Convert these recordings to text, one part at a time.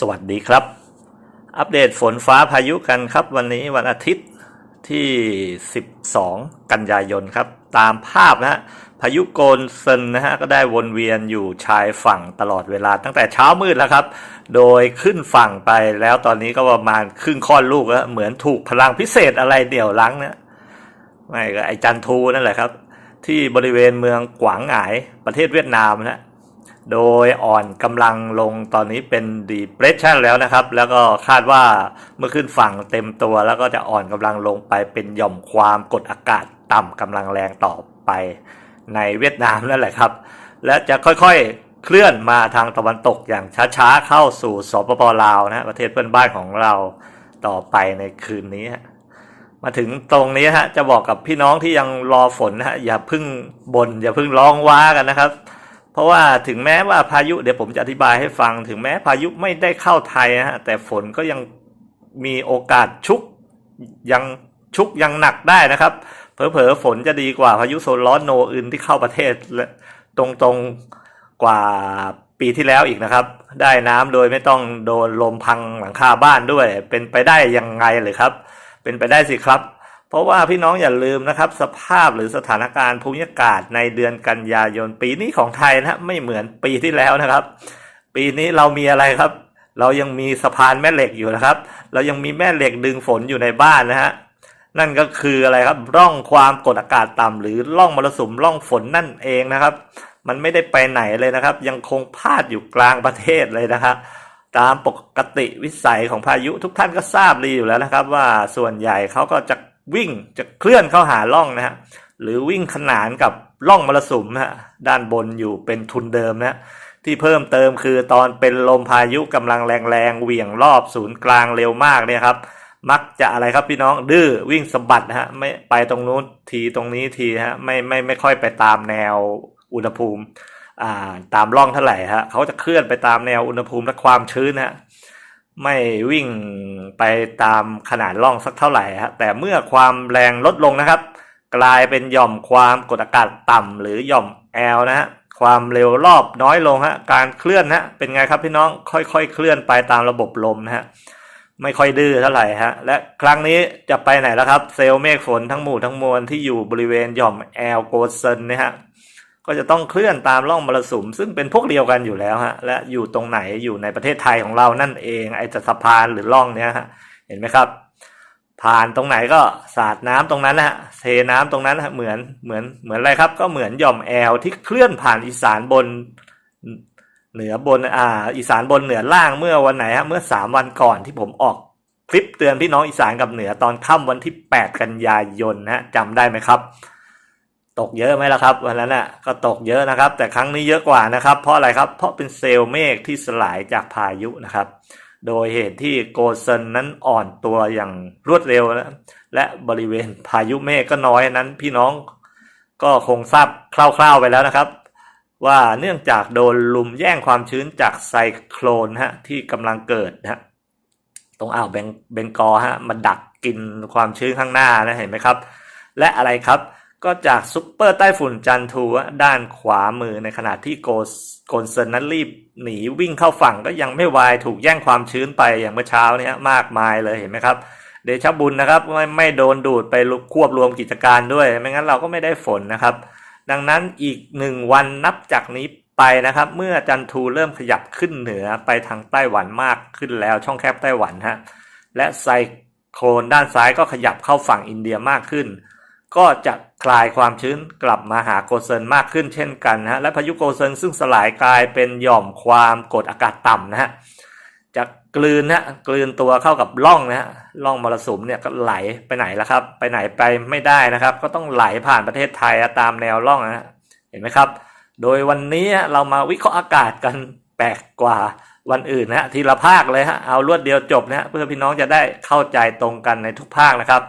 สวัสดีครับ อัปเดตฝนฟ้าพายุกันครับ วันนี้วันอาทิตย์ที่ 12 กันยายนครับ ตามภาพนะฮะพายุโกนเซนนะฮะก็ได้วนเวียนอยู่ชายฝั่งตลอดเวลาตั้งแต่เช้ามืดแล้วครับ โดยขึ้นฝั่งไปแล้วตอนนี้ก็ประมาณครึ่งค่อนลูกแล้วเหมือนถูกพลังพิเศษอะไรเดี่ยวลังนะไม่ก็ไอจันทูนั่นแหละครับ ที่บริเวณเมืองกวางหงายประเทศเวียดนามนะ โดยอ่อนกำลังลงตอนนี้เป็น depression แล้วนะครับ แล้วก็คาดว่าเมื่อขึ้นฝั่งเต็มตัว แล้วก็จะอ่อนกำลังลงไปเป็นหย่อมความกดอากาศต่ำกำลังแรงต่อไปในเวียดนามนั่นแหละครับ และจะค่อยๆเคลื่อนมาทางตะวันตกอย่างช้าๆ เข้าสู่สปปลาวนะประเทศเพื่อนบ้านของเราต่อไปในคืนนี้ มาถึงตรงนี้ฮะจะบอกกับพี่น้องที่ยังรอฝนนะฮะอย่าพึ่งบน่นอย่าพึ่งร้องว้ากันนะครับ เพราะว่าถึงแม้ว่าพายุเดี๋ยวผมจะอธิบายให้ฟัง ถึงแม้พายุไม่ได้เข้าไทยนะฮะแต่ฝนก็ยังมีโอกาสชุกยังชุกยังหนักได้นะครับ เผลอๆฝนจะดีกว่าพายุโซนร้อนโนอื่นที่เข้าประเทศตรงๆกว่าปีที่แล้วอีกนะครับ ได้น้ำโดยไม่ต้องโดนลมพังหลังคาบ้านด้วย เป็นไปได้ยังไงเลยครับ เป็นไปได้สิครับ เพราะว่าพี่น้องอย่าลืมนะครับ สภาพหรือสถานการณ์ภูมิอากาศในเดือนกันยายนปีนี้ของไทยนะฮะไม่เหมือนปีที่แล้วนะครับ ปีนี้เรามีอะไรครับ เรายังมีสะพานแม่เหล็กอยู่นะครับ เรายังมีแม่เหล็กดึงฝนอยู่ในบ้านนะฮะนั่นก็คืออะไรครับร่องความกดอากาศต่ำหรือร่องมรสุมร่องฝนนั่นเองนะครับ มันไม่ได้ไปไหนเลยนะครับ ยังคงพาดอยู่กลางประเทศเลยนะครับตามปกติวิสัยของพายุทุกท่านก็ทราบดีอยู่แล้วนะครับ ว่าส่วนใหญ่เขาก็จะ วิ่งจะเคลื่อนเข้าหาร่องนะฮะหรือวิ่งขนานกับร่องมรสุมฮะด้านบนอยู่เป็นทุนเดิมนะฮะที่เพิ่มเติมคือตอนเป็นลมพายุกำลังแรงๆเหวี่ยงรอบศูนย์กลางเร็วมากเนี่ยครับ มักจะอะไรครับพี่น้องดื้อวิ่งสะบัดนะฮะไม่ไปตรงนู้นทีตรงนี้ทีฮะไม่ไม่ไม่ค่อยไปตามแนวอุณหภูมิอ่าตามร่องเท่าไหร่ฮะเขาจะเคลื่อนไปตามแนวอุณหภูมิและความชื้นฮะ ไม่วิ่งไปตามขนาดร่องสักเท่าไหร่ฮะแต่เมื่อความแรงลดลงนะครับ กลายเป็นหย่อมความกดอากาศต่ำหรือหย่อมแอลนะฮะความเร็วรอบน้อยลงฮะการเคลื่อนฮะเป็นไงครับพี่น้องค่อยๆ เคลื่อนไปตามระบบลมนะฮะไม่ค่อยดื้อเท่าไหร่ฮะและครั้งนี้จะไปไหนแล้วครับ เซลล์เมฆฝนทั้งหมู่ทั้งมวลที่อยู่บริเวณหย่อมแอลโกเซนนะฮะ ก็จะต้องเคลื่อนตามร่องมรสุม ซึ่งเป็นพวกเดียวกันอยู่แล้วฮะและอยู่ตรงไหนอยู่ในประเทศไทยของเรานั่นเองไอ้สะพานหรือร่องเนี้ยฮะเห็นไหมครับ ผ่านตรงไหนก็สาดน้ำตรงนั้นนะฮะเทน้ำตรงนั้นฮะเหมือนเหมือนเหมือนอะไรครับ ก็เหมือนหย่อมแอลที่เคลื่อนผ่านอีสานบนเหนือบนอ่าอีสานบนเหนือล่างเมื่อวันไหนฮะเมื่อสามวันก่อนที่ผมออกคลิปเตือนพี่น้องอีสานกับเหนือตอนค่ำวันที่ 8 กันยายนนะฮะจำได้ไหมครับ ตกเยอะไหมล่ะครับวันนั้นน่ะก็ตกเยอะนะครับ แต่ครั้งนี้เยอะกว่านะครับ เพราะอะไรครับ เพราะเป็นเซลล์เมฆที่สลายจากพายุนะครับ โดยเหตุที่โกเซนนั้นอ่อนตัวอย่างรวดเร็วนะและบริเวณพายุเมฆก็น้อยนั้น พี่น้องก็คงทราบคร่าวๆไปแล้วนะครับ ว่าเนื่องจากโดนลุมแย่งความชื้นจากไซโคลนฮะที่กำลังเกิดนะฮะตรงอ่าวเบงกอฮะมันดักกินความชื้นข้างหน้านะเห็นไหมครับ และอะไรครับ ก็จากซุปเปอร์ใต้ฝุ่นจันทูด้านขวามือในขณะที่โกสโกนเซนนั้นรีบหนีวิ่งเข้าฝั่งก็ยังไม่วายถูกแย่งความชื้นไปอย่างเมื่อเช้านี้มากมายเลยเห็นไหมครับ เดชบุญนะครับไม่ไม่โดนดูดไปควบรวมกิจการด้วย ไม่งั้นเราก็ไม่ได้ฝนนะครับ ดังนั้นอีกหนึ่งวันนับจากนี้ไปนะครับ เมื่อจันทูเริ่มขยับขึ้นเหนือไปทางไต้หวันมากขึ้นแล้วช่องแคบไต้หวันฮะและไซโคลนด้านซ้ายก็ขยับเข้าฝั่งอินเดียมากขึ้น ก็จะคลายความชื้นกลับมาหาโกเซนมากขึ้นเช่นกันนะฮะและพายุโกเซนซึ่งสลายกลายเป็นหย่อมความกดอากาศต่ำนะฮะจะกลืนนะกลืนตัวเข้ากับร่องนะฮะร่องมรสุมเนี่ยก็ไหลไปไหนแล้วครับ ไปไหนไปไม่ได้นะครับ ก็ต้องไหลผ่านประเทศไทยตามแนวร่องนะฮะเห็นไหมครับ โดยวันนี้เรามาวิเคราะห์อากาศกันแปลกกว่าวันอื่นนะฮะทีละภาคเลยฮะเอารวดเดียวจบนะฮะเพื่อพี่น้องจะได้เข้าใจตรงกันในทุกภาคนะครับ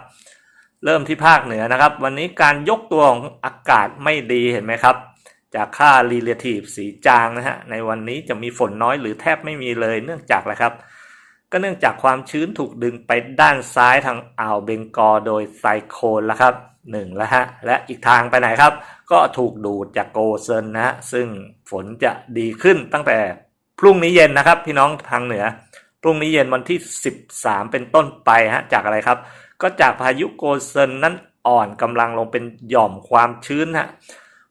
เริ่มที่ภาคเหนือนะครับ วันนี้การยกตัวของอากาศไม่ดีเห็นไหมครับ จากค่า relative สีจางนะฮะในวันนี้จะมีฝนน้อยหรือแทบไม่มีเลยเนื่องจากอะไรครับ ก็เนื่องจากความชื้นถูกดึงไปด้านซ้ายทางอ่าวเบงกอลโดยไซโคลนแล้วครับหนึ่งแล้วฮะและอีกทางไปไหนครับ ก็ถูกดูดจากโกเซนนะฮะซึ่งฝนจะดีขึ้นตั้งแต่พรุ่งนี้เย็นนะครับ พี่น้องทางเหนือ พรุ่งนี้เย็นวันที่ 13 เป็นต้นไปฮะจากอะไรครับ ก็จากพายุโกเซนนั้นอ่อนกำลังลงเป็นหย่อมความชื้นฮะ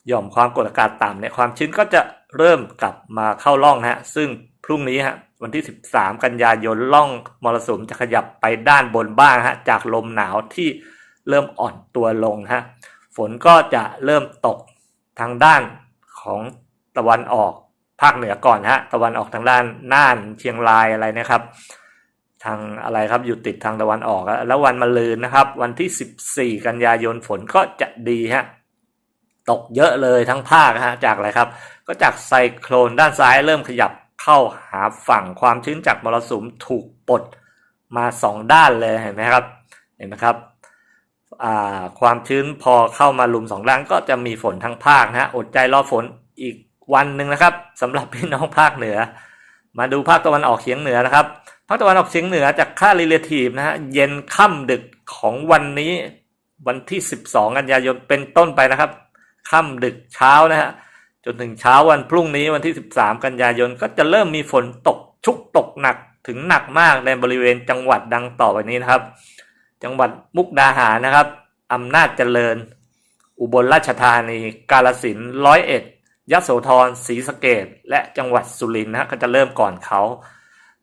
หย่อมความกดอากาศต่ำเนี่ยความชื้นก็จะเริ่มกลับมาเข้าร่องฮะซึ่งพรุ่งนี้ฮะวันที่ 13 กันยายนร่องมรสุมจะขยับไปด้านบนบ้างฮะจากลมหนาวที่เริ่มอ่อนตัวลงฮะฝนก็จะเริ่มตกทางด้านของตะวันออกภาคเหนือก่อนฮะตะวันออกทางด้านน่านเชียงรายอะไรนะครับ ทางอะไรครับอยู่ติดทางตะวันออก แล้ววันมะรืนนะครับ วันที่ 14 กันยายนฝนก็จะดีฮะตกเยอะเลยทั้งภาคฮะจากอะไรครับ ก็จากไซโครนด้านซ้ายเริ่มขยับเข้าหาฝั่งความชื้นจากมรสุมถูกปลดมาสองด้านเลยเห็นไหมครับเห็นไหมครับความชื้นพอเข้ามาลุมสองด้านก็จะมีฝนทั้งภาคนะฮะอดใจรอฝนอีกวันหนึ่งนะครับสำหรับพี่น้องภาคเหนือ มาดูภาคตะวันออกเฉียงเหนือนะครับ ภาคตะวันออกเฉียงเหนือจากค่า relative นะฮะเย็นค่ำดึกของวันนี้วันที่ 12 กันยายนเป็นต้นไปนะครับ ค่ำดึกเช้านะฮะจนถึงเช้าวันพรุ่งนี้วันที่ 13 กันยายนก็จะเริ่มมีฝนตกชุกตกหนักถึงหนักมากในบริเวณจังหวัดดังต่อไปนี้นะครับ จังหวัดมุกดาหารนะครับอำนาจเจริญ อุบลราชธานี กาลสินร้อยเอ็ดยโสธรศรีสะเกดและจังหวัดสุรินทร์นะฮะก็จะเริ่มก่อนเขา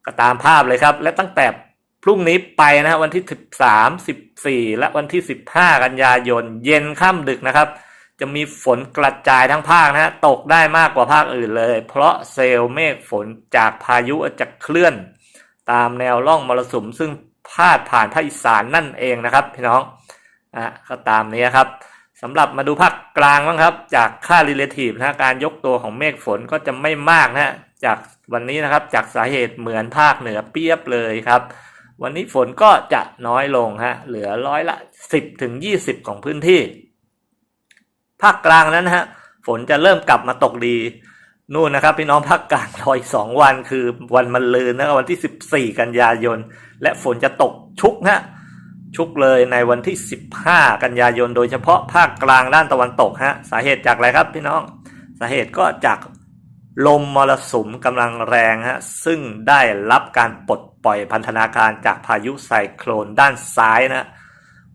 ก็ตามภาพเลยครับ และตั้งแต่พรุ่งนี้ไปนะฮะวันที่ 13 14 และวันที่ 15 กันยายน เย็นค่ำดึกนะครับ จะมีฝนกระจายทั้งภาคนะฮะตกได้มากกว่าภาคอื่นเลย เพราะเซลล์เมฆฝนจากพายุจะเคลื่อน ตามแนวร่องมรสุมซึ่งพาดผ่านภาคอีสานนั่นเองนะครับ พี่น้องอะก็ตามนี้ครับสำหรับมาดูภาคกลางบ้างครับ จากค่า relative นะฮะการยกตัวของเมฆฝนก็จะไม่มากนะฮะ จากวันนี้นะครับจากสาเหตุเหมือนภาคเหนือเปียบเลยครับ วันนี้ฝนก็จะน้อยลงฮะเหลือร้อยละ 10ถึง20 ของพื้นที่ ภาคกลางนั้นฮะฝนจะเริ่มกลับมาตกดีนู่นนะครับพี่น้องภาคกลางรออีกสองวันคือวันมะรืนนะครับวันที่ 14 กันยายน และฝนจะตกชุกฮะชุกเลยในวันที่ 15 กันยายน โดยเฉพาะภาคกลางด้านตะวันตกฮะสาเหตุจากอะไรครับพี่น้อง สาเหตุก็จาก ลมมรสุมกำลังแรงฮะซึ่งได้รับการปลดปล่อยพันธนาการจากพายุไซโคลนด้านซ้ายนะ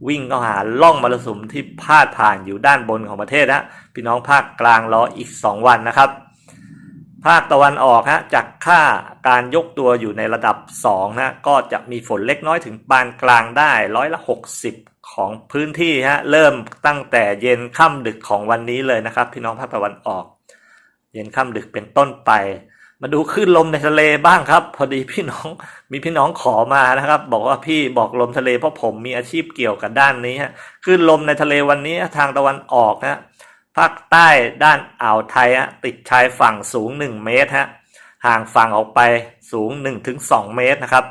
วิ่งเข้าหาล่องมรสุมที่พาดผ่านอยู่ด้านบนของประเทศนะพี่น้องภาคกลางรออีก 2 วันนะครับ ภาคตะวันออกฮะจากค่าการยกตัวอยู่ในระดับ2นะก็จะมีฝนเล็กน้อยถึงปานกลางได้ร้อยละ 60 ของพื้นที่ฮะเริ่มตั้งแต่เย็นค่ำดึกของวันนี้เลยนะครับ พี่น้องภาคตะวันออก เย็นค่ำดึกเป็นต้นไป มาดูคลื่นลมในทะเลบ้างครับ พอดีพี่น้องมีพี่น้องขอมานะครับ บอกว่าพี่บอกลมทะเลเพราะผมมีอาชีพเกี่ยวกับด้านนี้ฮะคลื่นลมในทะเลวันนี้ทางตะวันออกนะภาคใต้ด้านอ่าวไทยฮะติดชายฝั่งสูง 1 เมตรฮะห่างฝั่งออกไปสูง 1-2 เมตรนะครับ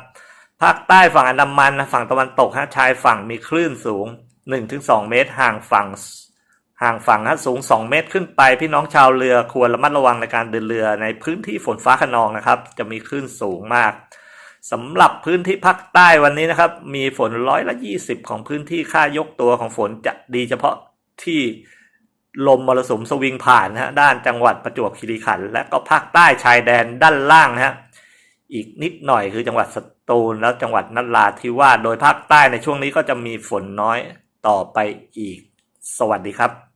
ภาคใต้ฝั่งอันดามันฝั่งตะวันตกฮะชายฝั่งมีคลื่นสูง 1-2 เมตร ห่างฝั่ง ห่างฝั่งฮะสูง 2 เมตรขึ้นไป พี่น้องชาวเรือควรระมัดระวังในการเดินเรือในพื้นที่ฝนฟ้าขนองนะครับ จะมีคลื่นสูงมากสำหรับพื้นที่ภาคใต้วันนี้นะครับ มีฝนร้อยละ20ของพื้นที่ค่ายกตัวของฝนจะดีเฉพาะที่ลมมรสุมสวิงผ่านนะฮะด้านจังหวัดประจวบคีรีขันธ์และก็ภาคใต้ชายแดนด้านล่างนะฮะอีกนิดหน่อยคือจังหวัดสตูลแล้วจังหวัดนราธิวาสโดยภาคใต้ในช่วงนี้ก็จะมีฝนน้อยต่อไปอีก สวัสดีครับ